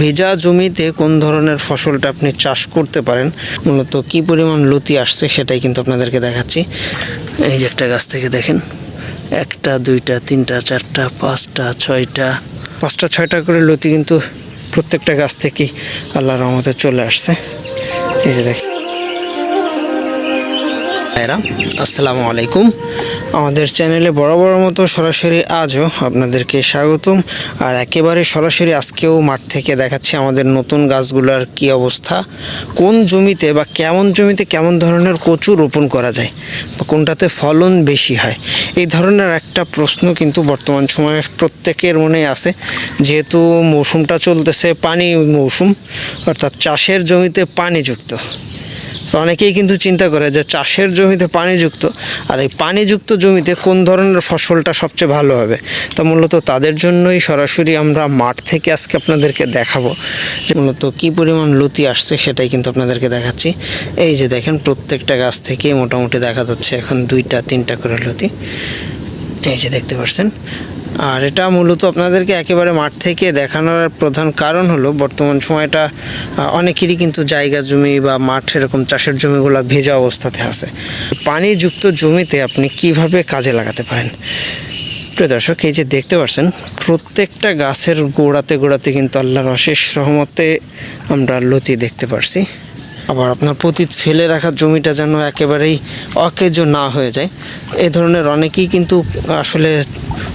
ভেজা জমিতে কোন ধরনের ফসলটা আপনি চাষ করতে পারেন? মূলত কি পরিমাণ লতি আসছে সেটাই কিন্তু আপনাদেরকে দেখাচ্ছি। এই যে একটা গাছ থেকে দেখেন, একটা, দুইটা, তিনটা, চারটা, পাঁচটা, ছয়টা পাঁচটা, ছয়টা করে লতি কিন্তু প্রত্যেকটা গাছ থেকেই আল্লাহ রহমতে চলে আসছে। এই যে দেখেন। ভাইরা আসসালামু আলাইকুম। আমাদের চ্যানেলে বড় বড় মতো সরাসরি আজও আপনাদেরকে স্বাগতম। আর একেবারে সরাসরি আজকেও মাঠ থেকে দেখাচ্ছি আমাদের নতুন গাছগুলোর কি অবস্থা, কোন জমিতে বা কেমন জমিতে কেমন ধরনের কচু রোপণ করা যায়, বা কোনটাতে ফলন বেশি হয়। এই ধরনের একটা প্রশ্ন কিন্তু বর্তমান সময়ে প্রত্যেকের মনে আছে। যেহেতু মৌসুমটা চলতেছে পানি মৌসুম, অর্থাৎ চাষের জমিতে পানিযুক্ত তো অনেকেই কিন্তু চিন্তা করে যে চাষের জমিতে পানিযুক্ত আর এই পানিযুক্ত জমিতে কোন ধরনের ফসলটা সবচেয়ে ভালো হবে? তা মূলত তাদের জন্যই সরাসরি আমরা মাঠ থেকে আজকে আপনাদেরকে দেখাবো যে মূলত কী পরিমাণ লতি আসছে সেটাই কিন্তু আপনাদেরকে দেখাচ্ছি। এই যে দেখেন প্রত্যেকটা গাছ থেকে মোটামুটি দেখা যাচ্ছে এখন দুইটা, তিনটা করে লতি। এই যে দেখতে পাচ্ছেন? আর এটা মূলত আপনাদেরকে একেবারে মাঠ থেকে দেখানোর প্রধান কারণ হলো, বর্তমান সময়টা অনেকেরই কিন্তু জায়গা জমি বা মাঠ এরকম চাষের জমিগুলো ভেজা অবস্থাতে আছে। পানিযুক্ত জমিতে আপনি কীভাবে কাজে লাগাতে পারেন? প্রিয় দর্শক, এই যে দেখতে পাচ্ছেন, প্রত্যেকটা গাছের গোড়াতে গোড়াতে কিন্তু আল্লাহর অশেষ রহমতে আমরা লতি দেখতে পারছি। আবার আপনার পতিত ফেলে রাখা জমিটা যেন একেবারেই অকেজ না হয়ে যায়। এ ধরনের অনেকেই কিন্তু আসলে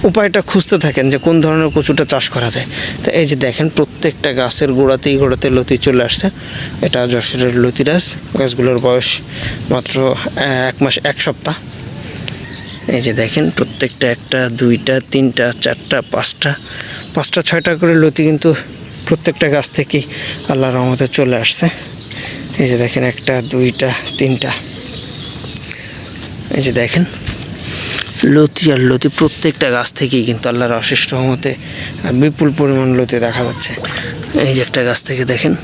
উপায়টা খুঁজতে থাকেন যে কোন ধরনের কচুটা চাষ করা যায়। তো এই যে দেখেন, প্রত্যেকটা গাছের গোড়াতেই গোড়াতে লতি চলে আসছে। এটা যশোরের লতিরাজ। গাছগুলোর বয়স মাত্র এক মাস, এক সপ্তাহ। এই যে দেখেন, প্রত্যেকটা একটা, দুইটা, তিনটা, চারটা, পাঁচটা পাঁচটা, ছয়টা করে লতি কিন্তু প্রত্যেকটা গাছ থেকেই আল্লাহ রহমতে চলে আসছে। এই যে দেখেন একটা, দুইটা, তিনটা। এই যে দেখেন, লতি আর লতি, প্রত্যেকটা গাছ থেকেই কিন্তু আল্লাহর অশেষ রহমতে বিপুল পরিমাণ লতি দেখা যাচ্ছে। এই যে একটা গাছ থেকে দেখেন,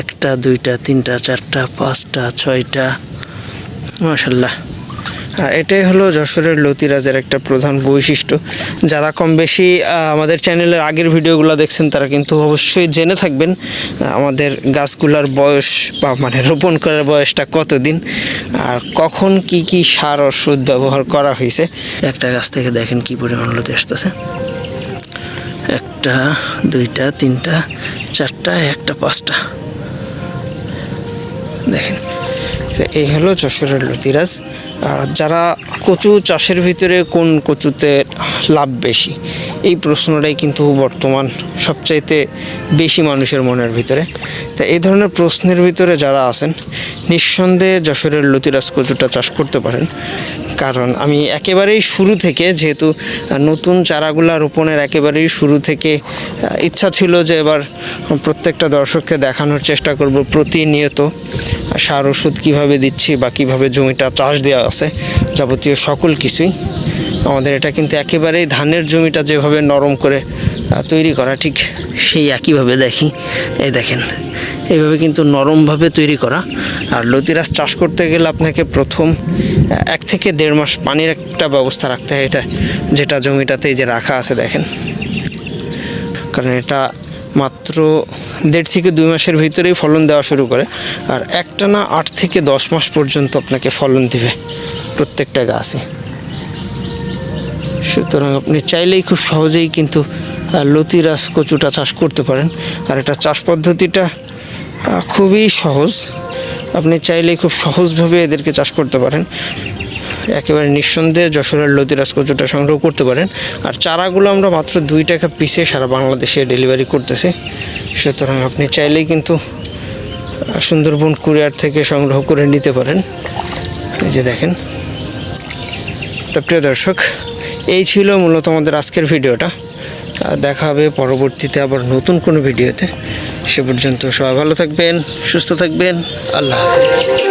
একটা, দুইটা, তিনটা, চারটা, পাঁচটা, ছয়টা মাসাল্লাহ এটাই হলো যশোরের লতিরাজের একটা প্রধান বৈশিষ্ট্য। যারা কম বেশি আমাদের চ্যানেলের আগের ভিডিওগুলো দেখছেন, তারা কিন্তু অবশ্যই জেনে থাকবেন আমাদের গাছগুলোর বয়স বা মানে রোপণ করার বয়সটা কতদিন, আর কখন কি কি সার ওষুধ ব্যবহার করা হয়েছে। একটা গাছ থেকে দেখেন কি পরিমাণ লতি আসতেছে। একটা, দুইটা, তিনটা, চারটা, একটা, পাঁচটা। দেখেন তো এই হলো যশোরের লতিরাজ। আর যারা কচু চাষের ভিতরে কোন কচুতে লাভ বেশি? এই প্রশ্নটাই কিন্তু বর্তমান সবচাইতে বেশি মানুষের মনের ভিতরে। তা এই ধরনের প্রশ্নের ভিতরে যারা আছেন, নিঃসন্দেহে যশোরের লতিরাজ কচুটা চাষ করতে পারেন। কারণ আমি একেবারেই শুরু থেকে, যেহেতু নতুন চারাগুলা রোপণের একেবারেই শুরু থেকে ইচ্ছা ছিল যে এবার প্রত্যেকটা দর্শককে দেখানোর চেষ্টা করব প্রতিনিয়ত। সার ওষুধ কীভাবে দিচ্ছি বা কীভাবে জমিটা চাষ দেওয়া আছে, যাবতীয় সকল কিছুই আমাদের এটা কিন্তু একেবারেই ধানের জমিটা যেভাবে নরম করে তৈরি করা, ঠিক সেই একইভাবে দেখি। এই দেখেন, এইভাবে কিন্তু নরমভাবে তৈরি করা। আর লতিরাজ চাষ করতে গেলে আপনাকে প্রথম এক থেকে দেড় মাস পানির একটা ব্যবস্থা রাখতে হয় এটা, যেটা জমিটাতে যে রাখা আছে দেখেন। কারণ এটা মাত্র দেড় থেকে দুই মাসের ভিতরেই ফলন দেওয়া শুরু করে। আর একটা না আট থেকে দশ মাস পর্যন্ত আপনাকে ফলন দিবে প্রত্যেকটা গাছে সুতরাং আপনি চাইলেই খুব সহজেই কিন্তু আহ, লতিরাজ কচুটা চাষ করতে পারেন। আর এটা চাষ পদ্ধতিটা খুবই সহজ। আপনি চাইলেই খুব সহজভাবে এদেরকে চাষ করতে পারেন। একেবারে নিঃসন্দেহে যশোরের লতিরাজ কচুটা সংগ্রহ করতে পারেন। আর চারাগুলো আমরা মাত্র দুই টাকা পিসে সারা বাংলাদেশে ডেলিভারি করতেছি। সুতরাং আপনি চাইলেই কিন্তু সুন্দরবন কুরিয়ার থেকে সংগ্রহ করে নিতে পারেন। এই যে দেখেন। তো প্রিয় দর্শক, এই ছিল মূলত আমাদের আজকের ভিডিওটা। দেখা হবে পরবর্তীতে আবার নতুন কোনো ভিডিওতে। সে পর্যন্ত সবাই ভালো থাকবেন, সুস্থ থাকবেন। আল্লাহ হাফিজ।